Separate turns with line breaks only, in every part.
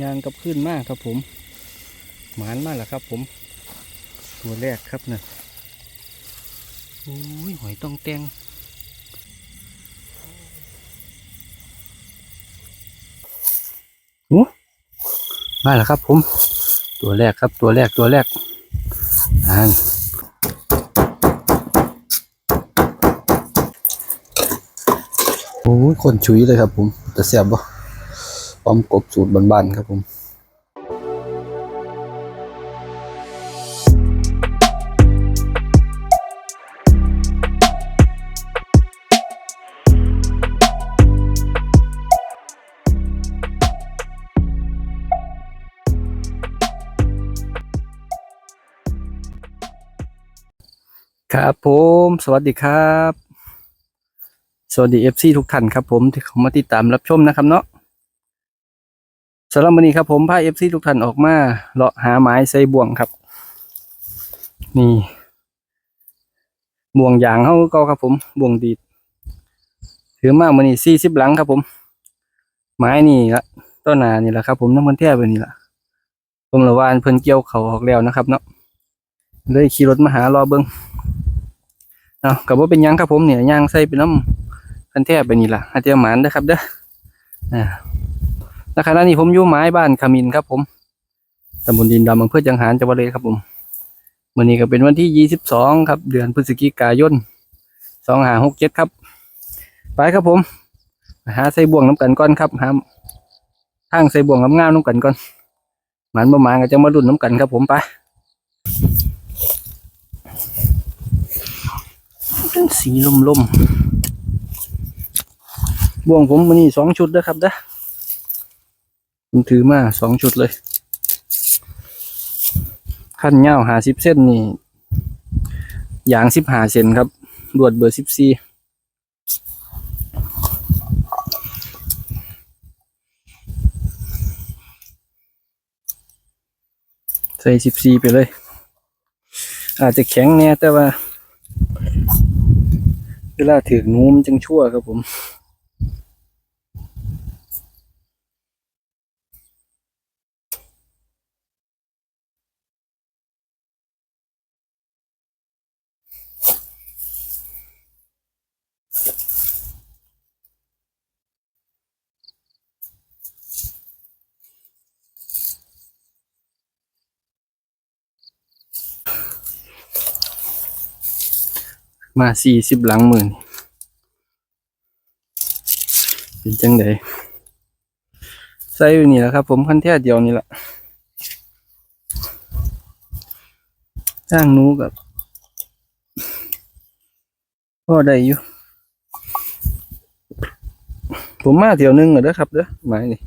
ยางกับขึ้นมากครับผม หมานมากแหละครับผม ตัวแรกครับเนะโอ้ยหอยต้องแตงโอ้มาแล้วครับผม ตัวแรกครับตัวแรกตัวแรกอ่านโอ้ยคนชุยเลยครับผมจะเสียบบ่ อมกบสูตรบ้านๆครับผมครับผมสวัสดีครับ สวัสดีเอฟซีทุกท่านครับผมที่เข้ามาติดตามรับชมนะครับเนาะ สำหรับวันนี้ครับผมพาเอฟซีทุกท่านออกมาเลาะหาไม้ใส่บ่วงครับ นี่บ่วงยางเข้าก็ครับผมบ่วงดีดถือมากวันนี้สี่สิบหลังครับผม ไม้นี่ละต้นนานี่แหละครับ ผมน้ำมันแท้ไปนี่ละผมละวานเพิ่นเกี่ยวเขาออกแล้วนะครับ เนาะเลยขี่รถมาหารอเบิงเอากับว่าเป็นยังครับผมเนี่ยยางใส่เป็นน้ำคันแทบไปนี่ละอาเจียหมานเด้อครับเด้ออ่า ณขณะนี้ผมอยู่ไม้บ้านขมินครับ ผมตำบลดินดำอำเภอจังหารจังหวัดเลยครับผมวันนี้ก็เป็นวันที่ยี่สิบสองครับ เดือนพฤศจิกายนสองหาหกเจ็ดครับ ไปครับผม หาใส่บ่วงน้ำกันก่อนครับหาทางใส่บ่วงงามๆน้ำกันก่อนหมันประมาณก็จะมาดุนน้ำกันครับ ผมไปเป็นสีลมลมๆบ่วงผมมันนี่สองชุดนะครับเด้อ ผมถือมาสองชุดเลยขั้นเงาวหาสิบเส้นนี่ยางสิบหาเซนครับรวดเบอร์สิบสี่ใส่สิบสี่ไปเลย อาจจะแข็งแน่แต่ว่า เวลาถืองูมจังชั่วครับผม มาสี่สิบหลังหมื่นเป็นจังไดใส่อยู่นี่แหละครับ ผมคันแท้เดียวนี่แหละจ้างนู้กับพ่อได้อยู่ ผมมาเที่ยวหนึงเหรอเด้อครับเด้อหมายนี่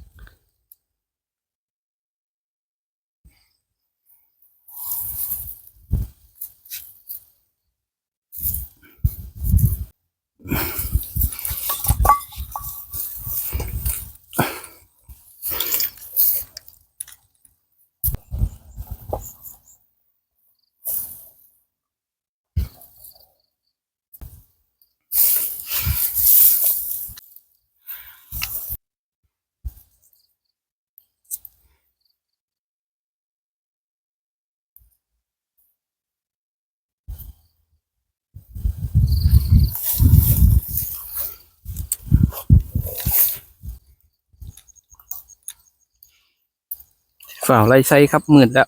ฝ่าวไรไซครับมืดแล้ว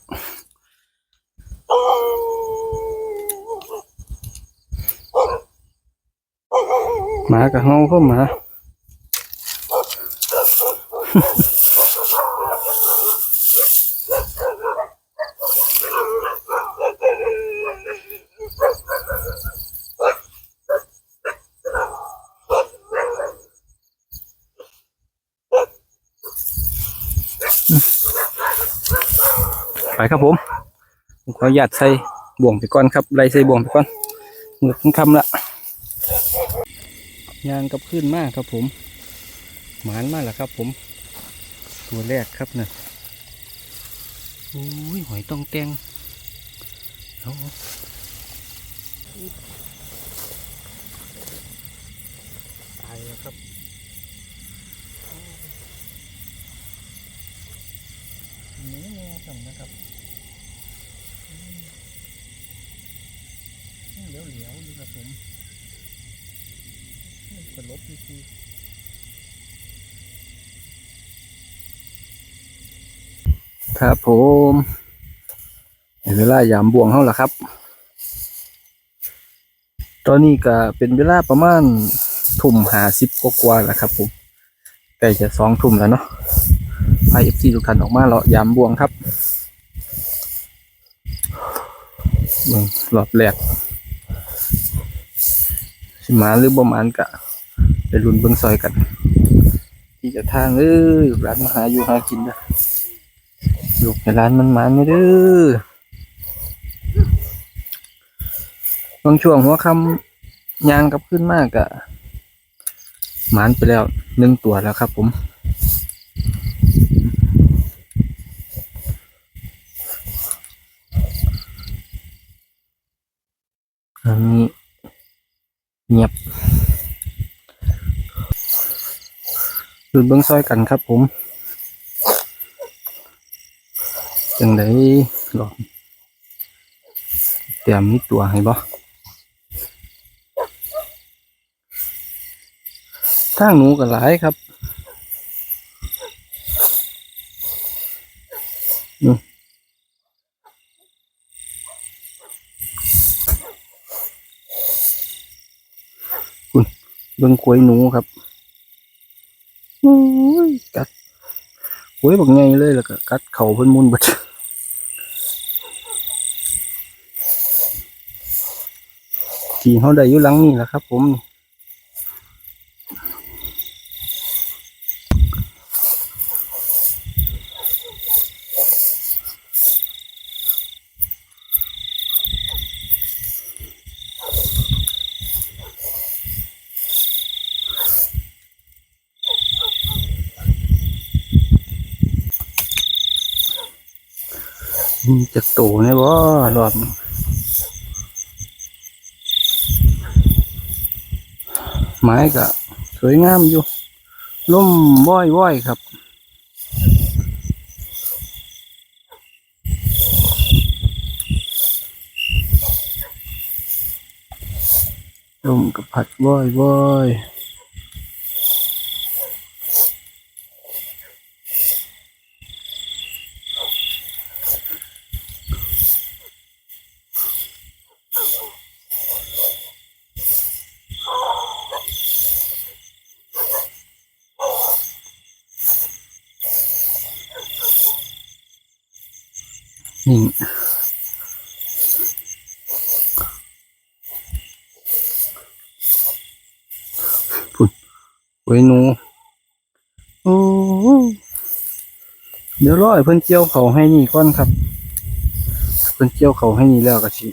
หมากับเฮาก็หมา ครับผมผมขออนุญาตใส่บ่วงไปก่อนครับไล่ใส่บ่วงไปก่อนมือคำละยางกับขึ้นมากครับผม หมานมากแหล้วครับผม ตัวแรกครับเนี่ยโอ้ยหอยต้องแตงเอาตายแล้วครับนี่แม่ทำนะครับอืม เหลียวเหลียวๆอยู่ครับผมมันสลบทีทีครับผมเวลายามบ่วงเฮาล่ะครับ ตอนนี้ก็เป็นเวลาประมาณทุ่มหาสิบกว่าแล้วครับผมใกล้จะสองทุ่มแล้วเนาะไอเอฟซีทุกท่านออกมาเลาะยามบ่วงครับเบิ่งรอบแรก มาหรือบ่หมานกะไปรุนเบิ่งซอยกัน ที่จะทางเอ้ยร้านมาหาอยู่หากินนะลูกในร้านมันมานไม่เด้อบางช่วงหัวคำยางกับขึ้นมากอะหมานไปแล้วหนึ่งตัวแล้วครับ ผมอันนี้ เงียบดูเบื้องซอยกันครับผมจังไดหรอกเตรียมมีตัวให้บ่ทางหนูก็หลายครับอืม เบิ่งกล้วยหนูครับโอ้ยกัดกล้วยบักไงเลยแล้วก็กัดเข่าเพิ่นมุนบัดที่เขาได้อยู่หลังนี่แหละครับ ผม จะโตแน่บ่รอบไม้ก็สวยงามอยู่ล่มว้อยว้อยครับ ลมกับพัดว้อยว้อย นิ่งพุ่นไว้หนูโอ้เดี๋ยวรอให้เพิ่นเจียวเขาให้นี่ก่อนครับ เพิ่นเจียวเขาให้นี่แล้วก็สิ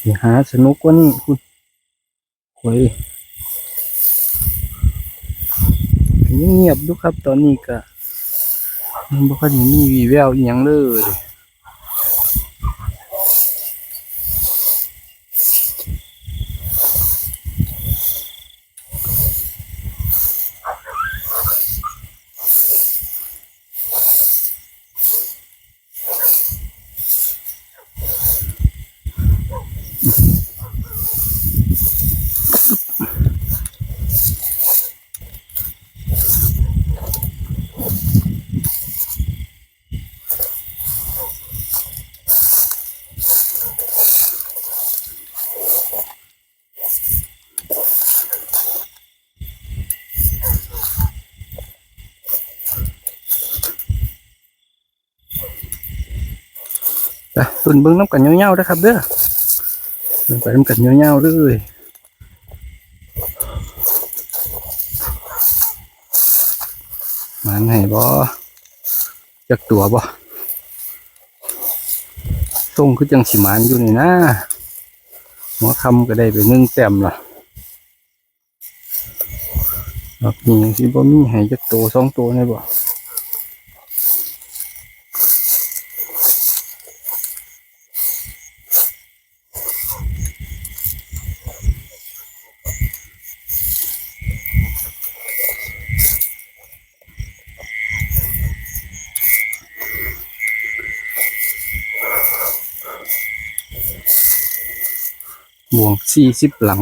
สิหาสนุกกว่านี้คุณโอ้ยเงียบดูครับตอนนี้ก็ยังบ่ค่อยมีวีแววอีหยังเลย ตุนเบิ้งน้ำกันเงาๆนะครับเด้อเบิ่งไปน้ำกันเงาๆเลยมันให้บ่จักตัวบ่ส่งคือจังสิมานอยู่นี่นะหัวคำก็ได้ไปนึ่งแต้มล่ะรอบนี้สิบ่มีให้จักตัวสองตัวแน่บ่ สี่สิบหลัง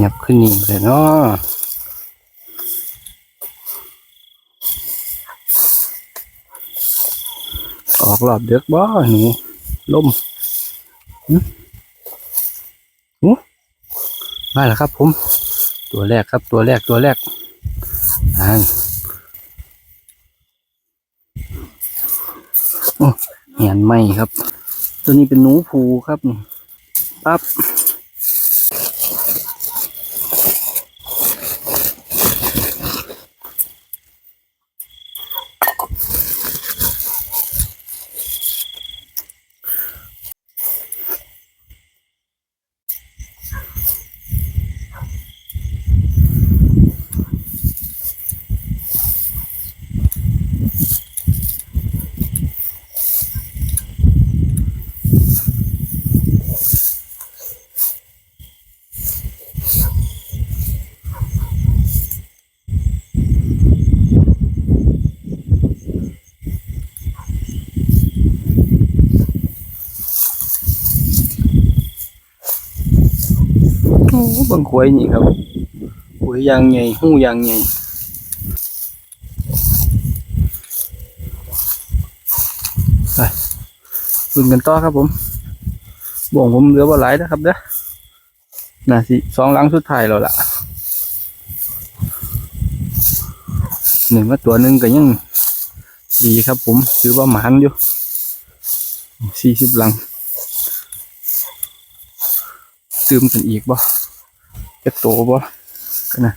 เงียบขึ้นนิ่งเลยเนาะออกรอบเด็กบ่หนูล่มหนูมาแล้วครับผม ตัวแรกครับตัวแรกตัวแรกอ่านโอ้เหียนไหมครับ ตัวนี้เป็นหนูภูครับปั๊บ บางขวยนี่ครับขวยยางใหญ่หู้ยางใหญ่ไปลุ้นกันต่อครับผมบ่งผมเหลือว่าหลายนะครับเด้อน่าสิสองหลังสุดท้ายแล้วล่ะหนึ่งมาตัวหนึ่งก็ยังดีครับผมถือว่าหมานอยู่สี่สิบหลังซึมกันอีกบ่ จะโตบ่กันนะ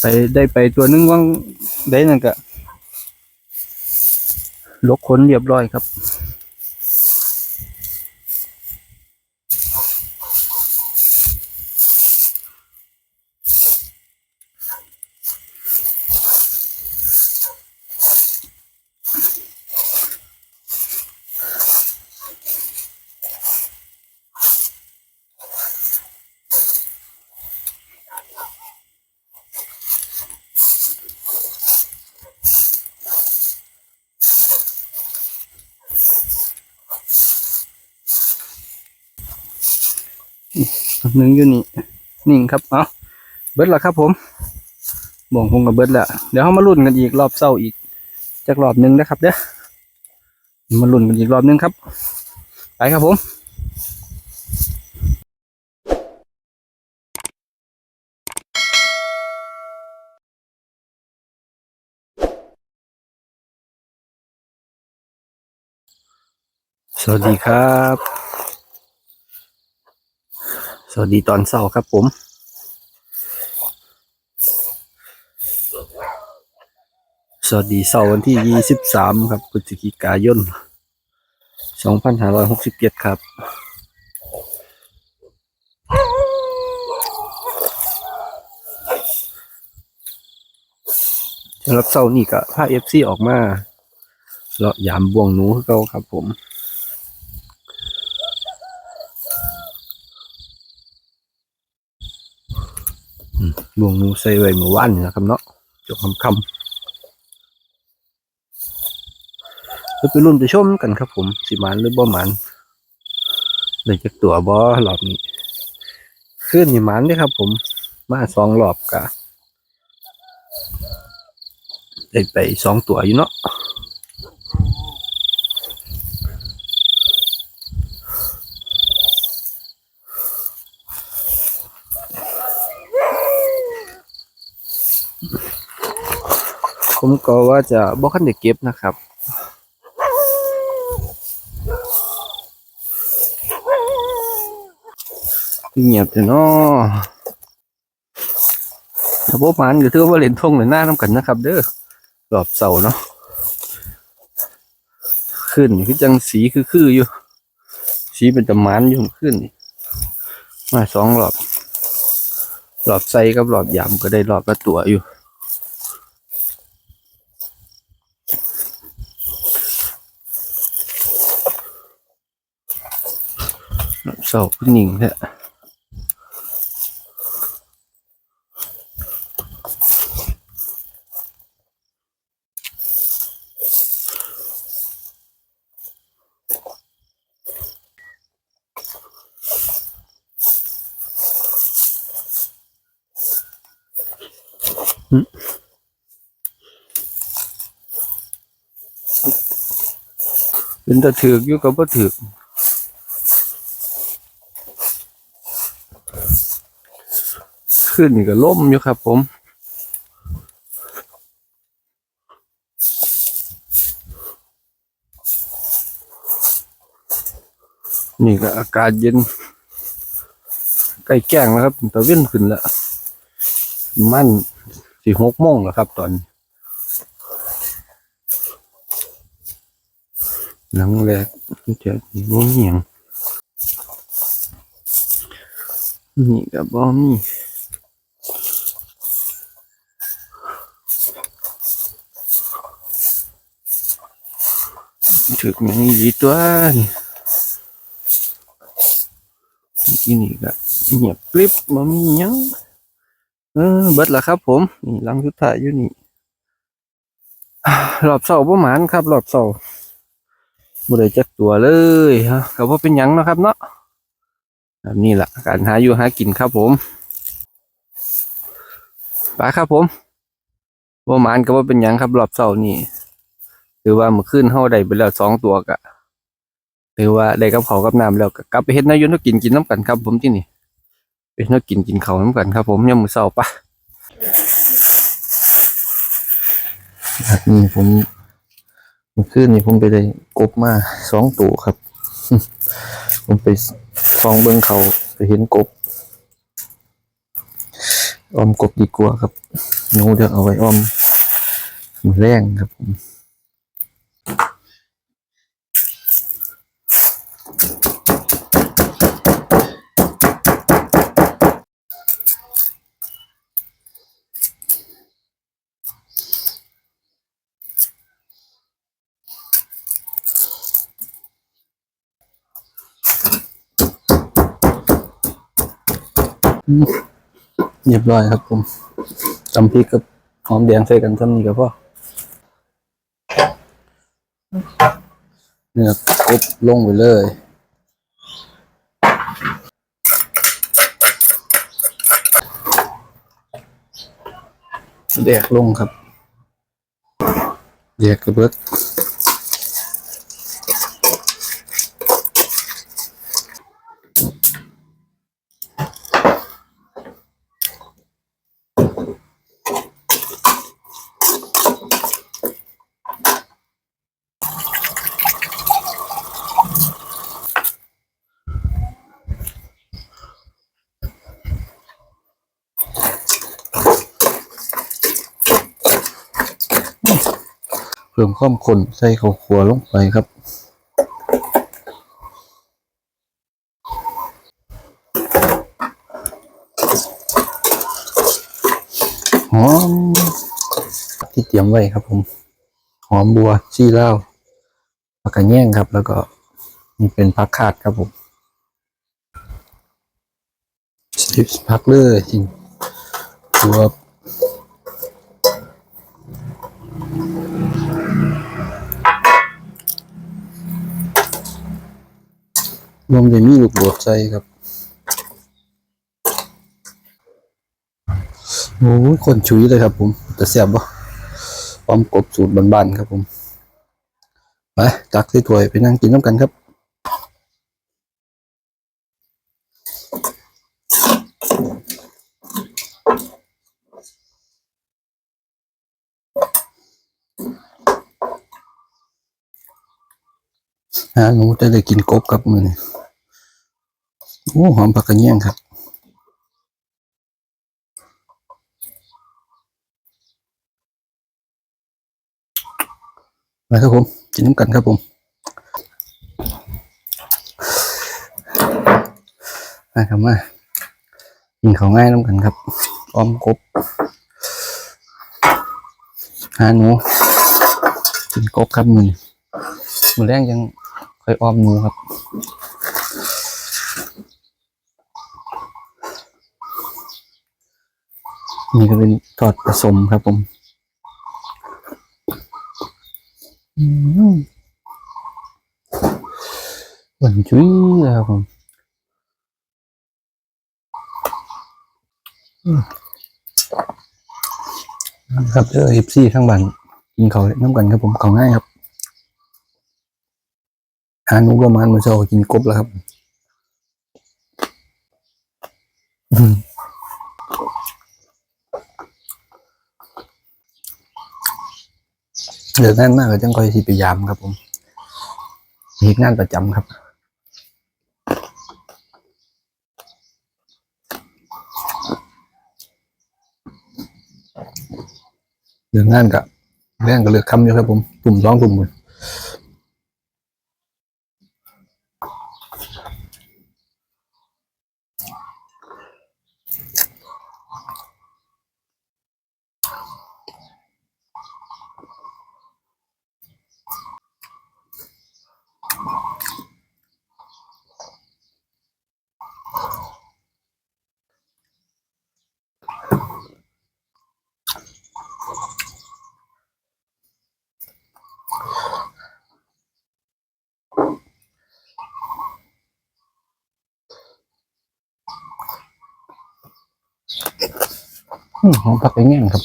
ไปได้ไปตัวนึงว่างได้นั่นก็ลกขนเรียบร้อยครับ หนึ่งอยู่นี่นิ่งครับเอาเบิดและครับผมบ่งคงกับเบิดและเดี๋ยวเขามาลุ้นกันอีกรอบเศร้าอีกจากรอบหนึ่งนะครับเด้อมาลุ้นกันอีกรอบหนึงครับ ไปครับผมสวัสดีครับ สวัสดีตอนเช้าครับผม สวัสดีเสาร์วันที่ยี่สิบสามครับพฤศจิกายนสองพันห้าร้อยหกสิบเจ็ดครับ สำหรับเสาร์นี่ก็พาเอฟซีออกมาเลาะยามบ่วงหนูเก่าครับผม บวงนูใส่ไว้เมื่อวานนะครับเนาะจบคำคำเราไปรุ่นไปชมกันครับผมสิมันหรือบ่หมันเลยจากตัวบ่รอบนี้ขึ้นนี่หมันเด้ครับผมมาสองรอบกะได้ไปสองตัวอยู่เนาะ ผมก็ว่าจะบ่คันได้เก็บนะครับเงียบแต่เนาะถ้าบ่มันก็ถือว่าเล่นทงเล่นหน้าน้ำกันนะครับ เด้อรอบเสาเนาะขึ้นคือจังสีคือคืออยู่ สีเป็นตะมันอยู่ขึ้น มาสองรอบรอบใสกับรอบยำก็ได้รอบละตัวอยู่ รอบ เสาขึ้นหนิงแท้เป็นตะถือกอยู่กับบ่ถือก ขึ้นนี่ก็ล่มอยู่ครับ ผมนี่ก็อากาศเย็นใกล้แก้งแล้วครับตะเว้นขึ้นแล้ว มันสี่หกโมงแล้วครับ ตอนหลังแรกจะมีบ่มีหยังนี่ก็บ่มี ถึกหยังอีหลีตัวนี่ที่นี่ก็เงียบกริบบ่มีหยังเออเบิดล้วครับ ผมนี่ลังสุดท้ายอยู่นี่อ่ารอบเสาประมาณครับรอบเสาบ่ได้จักตัวเลยฮะก็บ่เป็นหยังเนาะครับ เนาะแบบนี้ล่ะ การหาอยู่หากินครับผมไปครับผมบ่หมานก็บ่เป็นหยังครับรอบเสาร์ นี่ถือว่ามื่อคืนเฮาได้ไปแล้วสองตัวก็ถือว่าได้กับเขากับน้ำแล้วก็กลับไปเฮ็ดนายนกินกินน้ำกันครับ ผมที่นี่ไปเฮ็ดแนกินกินเขาน้ำกันครับ ผมยามมือเช้าปะนี่ผมมื่อคืนนี่ผมไปได้กบมาสองตัวครับ ผมไปฟองเบิ้งเขาไปเห็นกบออมกบดีกว่าครับหนูเดี๋ยวเอาไว้ออมมือแรงครับผม เรียบร้อยครับผมตำพริกกับหอมแดงใส่กันทำนี้ก็พอเนื้อกบลงไปเลยแดกลงครับแดกกระเบิดเความข้นใส่ข้าวคั่วลงไปครับหอมที่เตรียมไว้ครับผม หอมบัวชีเล้าผักกระแยงครับ แล้วก็นี่เป็นผักขาดครับผมสิบผักเลยจริงตัว รวมจะมีลูกโดดใส่ครับ โอ้คนชุยเลยครับผม แต่เสียบบ่พร้อมกบสูตรบานๆครับผม ไปตักใส่ถ้วยไปนั่งกินน้ำกันครับหาหนูจะได้กินกบกับมือนี่ โอ้หอมผักกระเยี่ยงครับมาครับผมกินน้ำกันครับผมมาครับมากินเขาง่ายน้ำกันครับอ้อมกบหาหนูกินกบครับมึงมือแรกยังเคยอ้อมหนูครับ นี่ก็เป็นทอดผสมครับผมอืมหวานจุ้ยเลยครับผมครับเออเอฟซีข้างบ้านกินเขาน้ำกันครับผมเขาง่ายครับหานูประมาณมือเช้ากินกบแล้วครับอืม เดือดแน่นมากเลยจังคอยสิพยายามครับผมเหตุงานประจำครับเดืองงานกับเรงกับเลือกคำอยู่ครับผมตุ่มร้องตุ่มมืออืม หอมผักไอ้แง่งครับ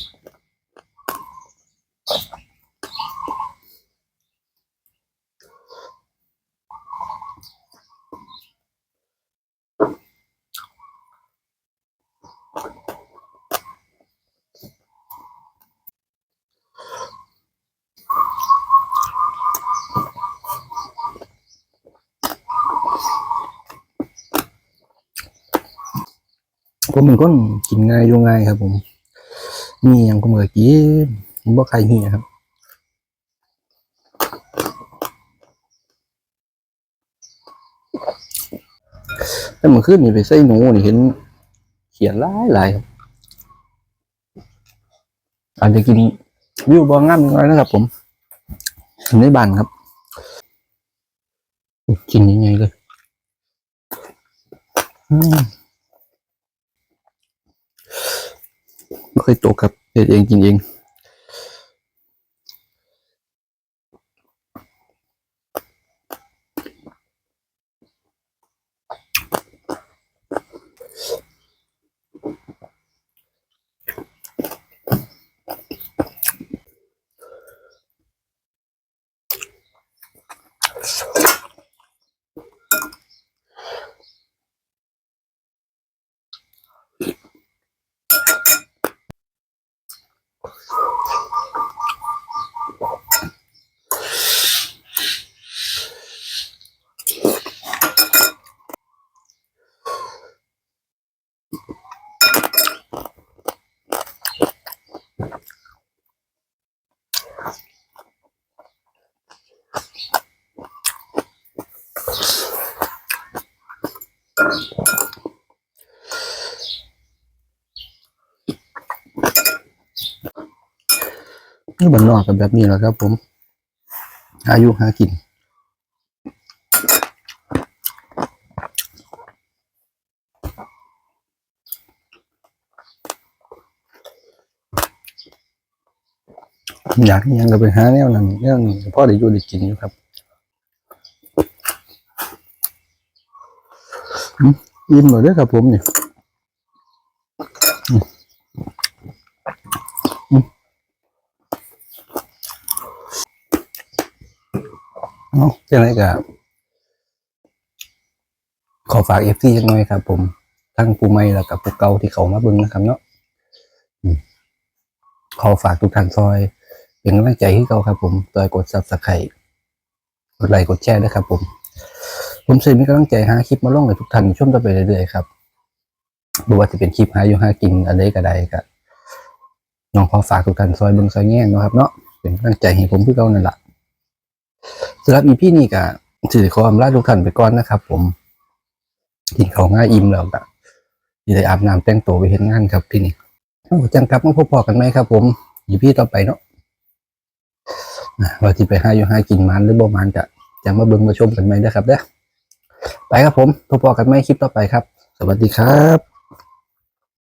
ผมเป็นคนกินง่ายอยู่ง่ายครับ ผม มีอย่างก็เมื่อกี้ผมบ่ใครเหียครับแต่เมื่อคืนนี่ไปใส่หนูนี่เห็น เขียนหลายหลายครับอาจจะกินวิวบองงามน้อยนะครับ ผมอยู่ในบ้านครับกินยังไงเลย อืม ไม่เคยตกครับเฮ็ดเองกินเอง นี่บนนอกกันแบบนี้แหละครับผม อายุหากินอยากยังก็ไปหาแนวนั้นแนวนี้พ่อได้อยู่ได้กินอยู่ครับ อิ่มเลยเด้อครับผมเนี่อืมอืมเอาจังไรกับขอฝากเอฟซีจังหน่อยครับ ผมทั้งปูไม่แล้วกับปูเก่าที่เขามาบิ่งนะครับ เนาะขอฝากทุกท่านซอย เป็นกำลังใจให้เขาครับ ผมโดยกดซับสไครต์กดไลค์กดแชร์ด้วยครับ ผม ผมเสมีกำลังใจหาคลิปมาลงให้ทุกท่านชมต่อไปเรื่อยๆครับไม่ว่าจะเป็นคลิปหาอยู่หากินอะไรก็ได้ก็น้องขอฝากทุกท่านซอยเบิ้งซอยแง่งนะครับ เนาะเป็นกำลังใจให้ผมเพื่อเขานั่นแหละสำหรับอีพี่นี่ก็ถือความรักทุกท่านไปก่อนนะครับ ผม
กินขางง่ายอิ่มแล้วก็อยิ่ได้อาบน้ำแต่งตัวไปเห็นงานครับพี่นี่จังกลับมาพบพอกันไหมครับ ผมอยู่พี่ต่อไปเนาะว่าที่ไปหาอยู่หากินมันหรือบ่มันจะจะมาเบิ้งมาชมกันไหมนะครับเด้อ ไปครับผมพบกันใหม่คลิปต่อไปครับ สวัสดีครับ